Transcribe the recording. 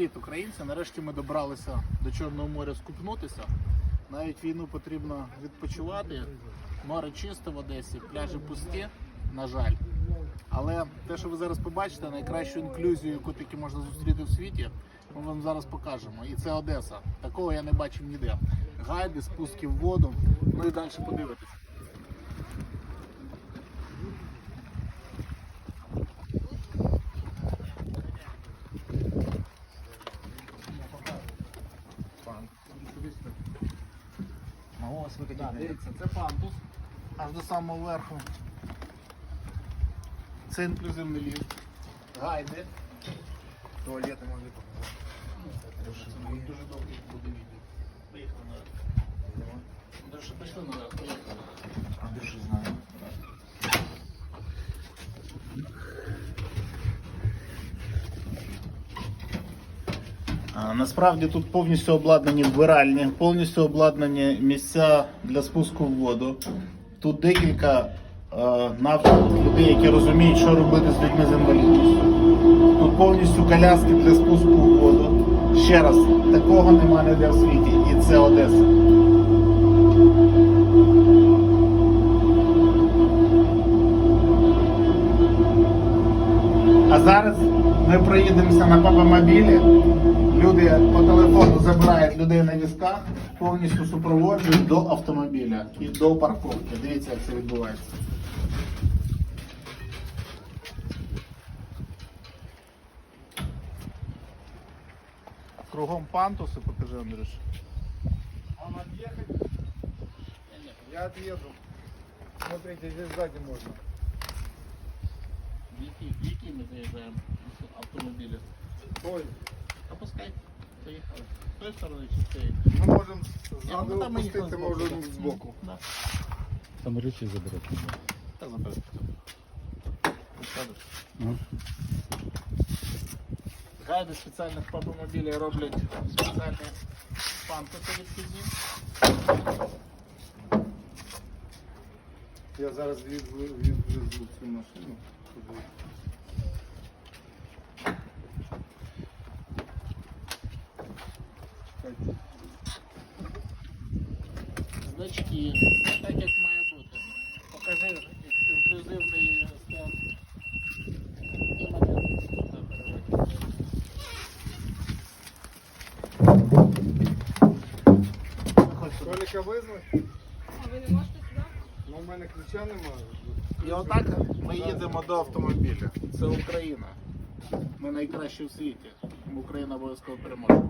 Привіт, українці! Нарешті ми добралися до Чорного моря скупнутися. Навіть війну потрібно відпочивати. Море чисте в Одесі, пляжі пусті, на жаль. Але те, що ви зараз побачите, найкращу інклюзію, яку тільки можна зустріти в світі, ми вам зараз покажемо. І це Одеса. Такого я не бачив ніде. Гайди, спуски в воду. Ну і далі подивитись. Ну, ось ви такі дивіться, це пандус аж до самого верху. Це інклюзивний ліфт. Гайди. Туалети могли показать. Насправді тут повністю обладнані вбиральні, повністю обладнані місця для спуску в воду. Тут декілька е, навчених людей, які розуміють, що робити з людьми з інвалідністю. Тут повністю коляски для спуску в воду. Ще раз, такого немає ніде в світі, і це Одеса. А зараз ми проїдемося на папамобілі. Люди по телефону забирають людей на візках, повністю супроводжують до автомобіля і до парковки. Дивіться, як це відбувається. Кругом пантуси, покажи, Андрюш. Вам отъехать? Я отъеду. Смотрите, здесь сзади можно. В який ми заїжджаємо автомобілі? Ой, Опускай. Поїхали. З тої сторони чи з цієї? мы можем Ні, сзади ну, там ми їхали опуститься, збоку, можем да. сбоку. Да. Там речі заберете. Та забери. Посадиш. Ну. Гайди спеціальних папомобілів роблять спеціальні пантуси відхідні. Я зараз відвезу відвезу цю машину. туди. Значки, так як має бути. Покажи інклюзивний сюди. Толіка визвати? А ви не можете сюди? Ну, у мене ключа немає. І отак ми їдемо до автомобіля. Це Україна. Ми найкращі в світі. Україна обов'язково переможе.